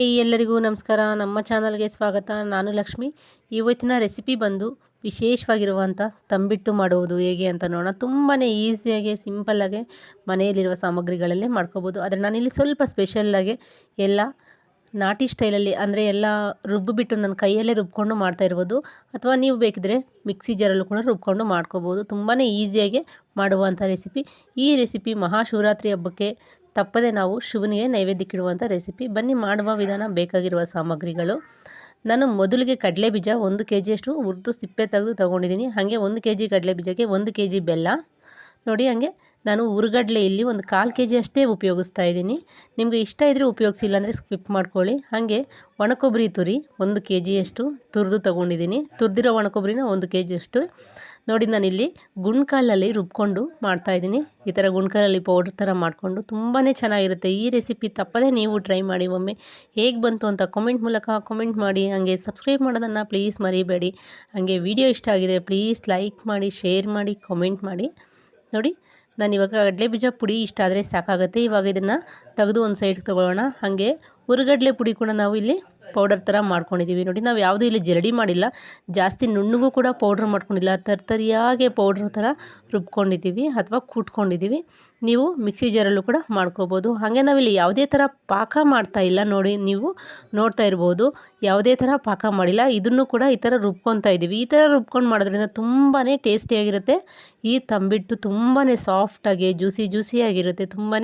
ಎಲ್ಲರಿಗೂ ನಮಸ್ಕಾರ. ನಮ್ಮ ಚಾನಲ್ಗೆ ಸ್ವಾಗತ. ನಾನು ಲಕ್ಷ್ಮಿ. ಇವತ್ತಿನ ರೆಸಿಪಿ ಬಂದು ವಿಶೇಷವಾಗಿರುವಂಥ ತಂಬಿಟ್ಟು ಮಾಡುವುದು ಹೇಗೆ ಅಂತ ನೋಡೋಣ. ತುಂಬಾ ಈಸಿಯಾಗಿ, ಸಿಂಪಲ್ಲಾಗಿ ಮನೆಯಲ್ಲಿರುವ ಸಾಮಗ್ರಿಗಳಲ್ಲೇ ಮಾಡ್ಕೋಬೋದು. ಆದರೆ ನಾನಿಲ್ಲಿ ಸ್ವಲ್ಪ ಸ್ಪೆಷಲ್ಲಾಗಿ ಎಲ್ಲ ನಾಟಿ ಸ್ಟೈಲಲ್ಲಿ ಅಂದರೆ ಎಲ್ಲ ರುಬ್ಬಿಬಿಟ್ಟು ನನ್ನ ಕೈಯಲ್ಲೇ ರುಬ್ಕೊಂಡು ಮಾಡ್ತಾ ಇರ್ಬೋದು. ಅಥವಾ ನೀವು ಬೇಕಿದ್ರೆ ಮಿಕ್ಸಿ ಜಾರಲ್ಲೂ ಕೂಡ ರುಬ್ಕೊಂಡು ಮಾಡ್ಕೋಬೋದು. ತುಂಬಾ ಈಸಿಯಾಗಿ ಮಾಡುವಂಥ ರೆಸಿಪಿ. ಈ ರೆಸಿಪಿ ಮಹಾಶಿವರಾತ್ರಿ ಹಬ್ಬಕ್ಕೆ ತಪ್ಪದೆ ನಾವು ಶಿವನಿಗೆ ನೈವೇದ್ಯಕ್ಕಿಡುವಂಥ ರೆಸಿಪಿ. ಬನ್ನಿ, ಮಾಡುವ ವಿಧಾನ ಬೇಕಾಗಿರುವ ಸಾಮಗ್ರಿಗಳು. ನಾನು ಮೊದಲಿಗೆ ಕಡಲೆ ಬೀಜ ಒಂದು ಕೆ ಜಿಯಷ್ಟು ಹುರಿದು ಸಿಪ್ಪೆ ತೆಗೆದು ತೊಗೊಂಡಿದ್ದೀನಿ. ಹಾಗೆ ಒಂದು ಕೆ ಜಿ ಕಡಲೆ ಬೀಜಕ್ಕೆ ಒಂದು ಕೆ ಜಿ ಬೆಲ್ಲ. ನೋಡಿ, ಹಾಗೆ ನಾನು ಉರುಗಡ್ಲೆ ಇಲ್ಲಿ ಒಂದು ಕಾಲು ಕೆ ಜಿ ಅಷ್ಟೇ ಉಪಯೋಗಿಸ್ತಾ ಇದ್ದೀನಿ. ನಿಮಗೆ ಇಷ್ಟ ಇದ್ದರೆ ಉಪಯೋಗಿಸಿಲ್ಲ ಅಂದರೆ ಸ್ಕಿಪ್ ಮಾಡ್ಕೊಳ್ಳಿ. ಹಾಗೆ ಒಣಕೊಬ್ಬರಿ ತುರಿ ಒಂದು ಕೆ ಜಿಯಷ್ಟು ತುರಿದು ತೊಗೊಂಡಿದ್ದೀನಿ. ತುರಿದಿರೋ ಒಣಕೊಬ್ಬರಿನ ಒಂದು ಕೆ ಜಿಯಷ್ಟು ನೋಡಿ ನಾನಿಲ್ಲಿ ಗುಣ್ಕಾಲಲ್ಲಿ ರುಬ್ಕೊಂಡು ಮಾಡ್ತಾಯಿದ್ದೀನಿ ಈ ಥರ ಗುಣ್ಕಾಲಲ್ಲಿ ಪೌಡ್ರ್ ಥರ ಮಾಡಿಕೊಂಡು ತುಂಬಾ ಚೆನ್ನಾಗಿರುತ್ತೆ. ಈ ರೆಸಿಪಿ ತಪ್ಪದೇ ನೀವು ಟ್ರೈ ಮಾಡಿ. ಒಮ್ಮೆ ಹೇಗೆ ಬಂತು ಅಂತ ಕಾಮೆಂಟ್ ಮೂಲಕ ಕಾಮೆಂಟ್ ಮಾಡಿ. ಹಾಗೆ ಸಬ್ಸ್ಕ್ರೈಬ್ ಮಾಡೋದನ್ನು ಪ್ಲೀಸ್ ಮರಿಬೇಡಿ. ಹಾಗೆ ವಿಡಿಯೋ ಇಷ್ಟ ಆಗಿದೆ ಪ್ಲೀಸ್ ಲೈಕ್ ಮಾಡಿ ಶೇರ್ ಮಾಡಿ ಕಾಮೆಂಟ್ ಮಾಡಿ. ನೋಡಿ, ನಾನು ಇವಾಗ ಕಡಲೆ ಬೀಜ ಪುಡಿ ಇಷ್ಟ ಆದರೆ ಸಾಕಾಗುತ್ತೆ. ಇವಾಗ ಇದನ್ನು ತೆಗೆದು ಒಂದು ಸೈಡ್ಗೆ ತೊಗೊಳ್ಳೋಣ. ಹಾಗೆ ಹುರುಗಡ್ಲೆ ಪುಡಿ ಕೂಡ ನಾವು ಇಲ್ಲಿ ಪೌಡರ್ ಥರ ಮಾಡ್ಕೊಂಡಿದ್ದೀವಿ. ನೋಡಿ, ನಾವು ಯಾವುದೂ ಇಲ್ಲಿ ಜರಡಿ ಮಾಡಿಲ್ಲ. ಜಾಸ್ತಿ ನುಣ್ಣಗೂ ಕೂಡ ಪೌಡ್ರ್ ಮಾಡ್ಕೊಂಡಿಲ್ಲ. ತರ್ತರಿಯಾಗೆ ಪೌಡ್ರ್ ಥರ ರುಬ್ಕೊಂಡಿದ್ದೀವಿ ಅಥವಾ ಕೂಟ್ಕೊಂಡಿದ್ದೀವಿ ನೀವು ಮಿಕ್ಸಿ ಜಾರಲ್ಲೂ ಕೂಡ ಮಾಡ್ಕೋಬೋದು. ಹಾಗೆ ನಾವಿಲ್ಲಿ ಯಾವುದೇ ಥರ ಪಾಕ ಮಾಡ್ತಾ ಇಲ್ಲ ನೋಡಿ, ನೀವು ನೋಡ್ತಾ ಇರ್ಬೋದು. ಯಾವುದೇ ಥರ ಪಾಕ ಮಾಡಿಲ್ಲ. ಇದನ್ನು ಕೂಡ ಈ ಥರ ರುಬ್ಕೊತಾ ಇದ್ದೀವಿ. ಈ ಥರ ರುಬ್ಕೊಂಡು ಮಾಡೋದ್ರಿಂದ ತುಂಬಾ ಟೇಸ್ಟಿಯಾಗಿರುತ್ತೆ. ಈ ತಂಬಿಟ್ಟು ತುಂಬಾ ಸಾಫ್ಟಾಗಿ, ಜ್ಯೂಸಿ ಜ್ಯೂಸಿಯಾಗಿರುತ್ತೆ. ತುಂಬಾ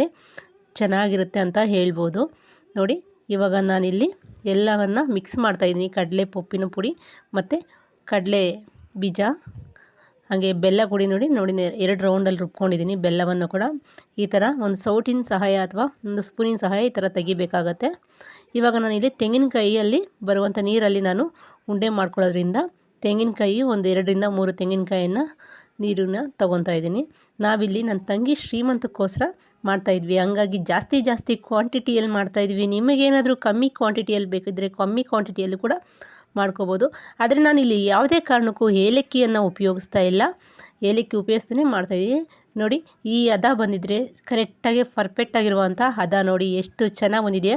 ಚೆನ್ನಾಗಿರುತ್ತೆ ಅಂತ ಹೇಳ್ಬೋದು. ನೋಡಿ, ಇವಾಗ ನಾನಿಲ್ಲಿ ಎಲ್ಲವನ್ನು ಮಿಕ್ಸ್ ಮಾಡ್ತಾಯಿದ್ದೀನಿ ಕಡಲೆ, ಪೊಪ್ಪಿನ ಪುಡಿ ಮತ್ತು ಕಡಲೆ ಬೀಜ. ಹಾಗೆ ಬೆಲ್ಲ ಪುಡಿ ನೋಡಿ ನೋಡಿ ಎರಡು ರೌಂಡಲ್ಲಿ ರುಬ್ಕೊಂಡಿದ್ದೀನಿ ಬೆಲ್ಲವನ್ನು ಕೂಡ. ಈ ಥರ ಒಂದು ಸೌಟಿನ ಸಹಾಯ ಅಥವಾ ಒಂದು ಸ್ಪೂನಿನ ಸಹಾಯ ಈ ಥರ ತೆಗಿಬೇಕಾಗತ್ತೆ. ಇವಾಗ ನಾನು ಇಲ್ಲಿ ತೆಂಗಿನಕಾಯಿಯಲ್ಲಿ ಬರುವಂಥ ನೀರಲ್ಲಿ ನಾನು ಉಂಡೆ ಮಾಡ್ಕೊಳ್ಳೋದ್ರಿಂದ ತೆಂಗಿನಕಾಯಿ ಒಂದು ಎರಡರಿಂದ ಮೂರು ತೆಂಗಿನಕಾಯಿಯನ್ನು ನೀರನ್ನ ತೊಗೊತಾ ಇದ್ದೀನಿ. ನಾವಿಲ್ಲಿ ನನ್ನ ತಂಗಿ ಶ್ರೀಮಂತಕ್ಕೋಸ್ಕರ ಮಾಡ್ತಾಯಿದ್ವಿ ಹಂಗಾಗಿ ಜಾಸ್ತಿ ಜಾಸ್ತಿ ಕ್ವಾಂಟಿಟಿಯಲ್ಲಿ ಮಾಡ್ತಾಯಿದ್ವಿ ನಿಮಗೇನಾದರೂ ಕಮ್ಮಿ ಕ್ವಾಂಟಿಟಿಯಲ್ಲಿ ಬೇಕಿದ್ದರೆ ಕಮ್ಮಿ ಕ್ವಾಂಟಿಟಿಯಲ್ಲಿ ಕೂಡ ಮಾಡ್ಕೋಬೋದು. ಆದರೆ ನಾನಿಲ್ಲಿ ಯಾವುದೇ ಕಾರಣಕ್ಕೂ ಏಲಕ್ಕಿಯನ್ನು ಉಪಯೋಗಿಸ್ತಾ ಇಲ್ಲ. ಏಲಕ್ಕಿ ಉಪಯೋಗಿಸ್ತಾನೆ ಮಾಡ್ತಾಯಿದ್ದೀನಿ ನೋಡಿ, ಈ ಹದ ಬಂದಿದ್ದರೆ ಕರೆಕ್ಟಾಗಿ ಪರ್ಫೆಕ್ಟಾಗಿರುವಂಥ ಹದ ನೋಡಿ ಎಷ್ಟು ಚೆನ್ನಾಗಿ ಬಂದಿದೆ.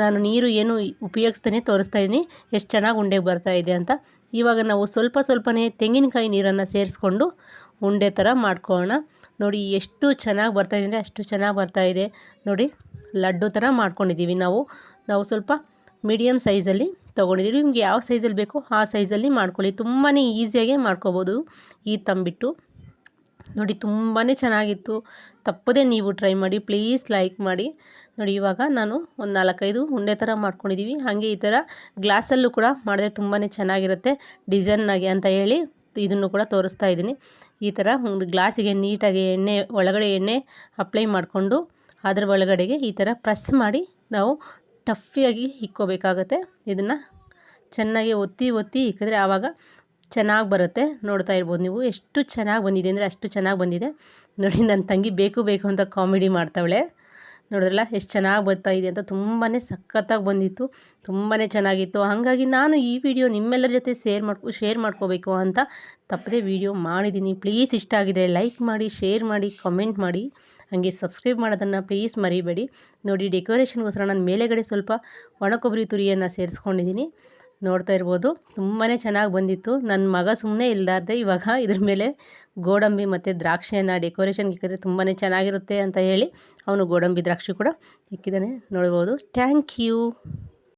ನಾನು ನೀರು ಏನು ಉಪಯೋಗಿಸ್ತಾನೆ ತೋರಿಸ್ತಾ ಇದ್ದೀನಿ. ಎಷ್ಟು ಚೆನ್ನಾಗಿ ಉಂಡೆಗೆ ಬರ್ತಾ ಇದೆ ಅಂತ. ಇವಾಗ ನಾವು ಸ್ವಲ್ಪ ಸ್ವಲ್ಪನೇ ತೆಂಗಿನಕಾಯಿ ನೀರನ್ನು ಸೇರಿಸ್ಕೊಂಡು ಉಂಡೆ ಥರ ಮಾಡ್ಕೊಳ್ಳೋಣ. ನೋಡಿ, ಎಷ್ಟು ಚೆನ್ನಾಗಿ ಬರ್ತಾಯಿದೆ ಅಂದರೆ ಅಷ್ಟು ಚೆನ್ನಾಗಿ ಬರ್ತಾಯಿದೆ ನೋಡಿ, ಲಡ್ಡು ಥರ ಮಾಡ್ಕೊಂಡಿದ್ದೀವಿ ನಾವು. ನಾವು ಸ್ವಲ್ಪ ಮೀಡಿಯಮ್ ಸೈಜಲ್ಲಿ ತೊಗೊಂಡಿದ್ದೀವಿ. ನಿಮ್ಗೆ ಯಾವ ಸೈಜಲ್ಲಿ ಬೇಕೋ ಆ ಸೈಜಲ್ಲಿ ಮಾಡ್ಕೊಳ್ಳಿ. ತುಂಬಾ ಈಸಿಯಾಗೆ ಮಾಡ್ಕೋಬೋದು ಈ ತಂಬಿಟ್ಟು. ನೋಡಿ ತುಂಬಾ ಚೆನ್ನಾಗಿತ್ತು. ತಪ್ಪದೇ ನೀವು ಟ್ರೈ ಮಾಡಿ ಪ್ಲೀಸ್ ಲೈಕ್ ಮಾಡಿ. ನೋಡಿ ಇವಾಗ ನಾನು ಒಂದು ನಾಲ್ಕೈದು ಉಂಡೆ ಥರ ಮಾಡ್ಕೊಂಡಿದ್ದೀವಿ ಹಾಗೆ ಈ ಥರ ಗ್ಲಾಸಲ್ಲೂ ಕೂಡ ಮಾಡಿದ್ರೆ ತುಂಬಾ ಚೆನ್ನಾಗಿರುತ್ತೆ ಡಿಸೈನ್ನಾಗಿ ಅಂತ ಹೇಳಿ ಇದನ್ನು ಕೂಡ ತೋರಿಸ್ತಾ ಇದ್ದೀನಿ. ಈ ಥರ ಒಂದು ಗ್ಲಾಸಿಗೆ ನೀಟಾಗಿ ಎಣ್ಣೆ, ಒಳಗಡೆ ಎಣ್ಣೆ ಅಪ್ಲೈ ಮಾಡಿಕೊಂಡು ಅದರ ಒಳಗಡೆಗೆ ಈ ಥರ ಪ್ರೆಸ್ ಮಾಡಿ ನಾವು ಟಫಿಯಾಗಿ ಇಕ್ಕೋಬೇಕಾಗತ್ತೆ. ಇದನ್ನು ಚೆನ್ನಾಗಿ ಒತ್ತಿ ಒತ್ತಿ ಇಕ್ಕಿದ್ರೆ ಆವಾಗ ಚೆನ್ನಾಗಿ ಬರುತ್ತೆ ನೋಡ್ತಾ ಇರ್ಬೋದು ನೀವು. ಎಷ್ಟು ಚೆನ್ನಾಗಿ ಬಂದಿದೆ ಅಂದರೆ ಅಷ್ಟು ಚೆನ್ನಾಗಿ ಬಂದಿದೆ. ನೋಡಿ ನನ್ನ ತಂಗಿ ಬೇಕು ಬೇಕು ಅಂತ ಕಾಮಿಡಿ ಮಾಡ್ತಾವಳೆ. ನೋಡಿದ್ರಲ್ಲ, ಎಷ್ಟು ಚೆನ್ನಾಗಿ ಬರ್ತಾ ಇದೆ ಅಂತ ತುಂಬಾ ಸಖತ್ತಾಗಿ ಬಂದಿತ್ತು. ತುಂಬಾ ಚೆನ್ನಾಗಿತ್ತು. ಹಾಗಾಗಿ ನಾನು ಈ ವಿಡಿಯೋ ನಿಮ್ಮೆಲ್ಲರ ಜೊತೆ ಶೇರ್ ಮಾಡ್ಕೊ, ಶೇರ್ ಮಾಡ್ಕೋಬೇಕು ಅಂತ ತಪ್ಪದೇ ವಿಡಿಯೋ ಮಾಡಿದ್ದೀನಿ. ಪ್ಲೀಸ್ ಇಷ್ಟ ಆಗಿದೆ ಲೈಕ್ ಮಾಡಿ, ಶೇರ್ ಮಾಡಿ, ಕಮೆಂಟ್ ಮಾಡಿ. ಹಾಗೆ ಸಬ್ಸ್ಕ್ರೈಬ್ ಮಾಡೋದನ್ನು ಪ್ಲೀಸ್ ಮರಿಬೇಡಿ. ನೋಡಿ, ಡೆಕೋರೇಷನ್ಗೋಸ್ಕರ ನಾನು ಮೇಲೆಗಡೆ ಸ್ವಲ್ಪ ಒಣಕೊಬ್ಬರಿ ತುರಿಯನ್ನು ಸೇರಿಸ್ಕೊಂಡಿದ್ದೀನಿ. ನೋಡ್ತಾ ಇರ್ಬೋದು. ತುಂಬಾ ಚೆನ್ನಾಗಿ ಬಂದಿತ್ತು. ನನ್ನ ಮಗ ಸುಮ್ಮನೆ ಇಲ್ಲಾರ್ದೆ ಇವಾಗ ಇದ್ರ ಮೇಲೆ ಗೋಡಂಬಿ ಮತ್ತು ದ್ರಾಕ್ಷಿಯನ್ನು ಡೆಕೋರೇಷನ್ಗೆ ಇಕ್ಕಿದ್ರೆ ತುಂಬಾ ಚೆನ್ನಾಗಿರುತ್ತೆ ಅಂತ ಹೇಳಿ ಅವನು ಗೋಡಂಬಿ ದ್ರಾಕ್ಷಿ ಕೂಡ ಇಕ್ಕಿದ್ದಾನೆ ನೋಡ್ಬೋದು. Thank you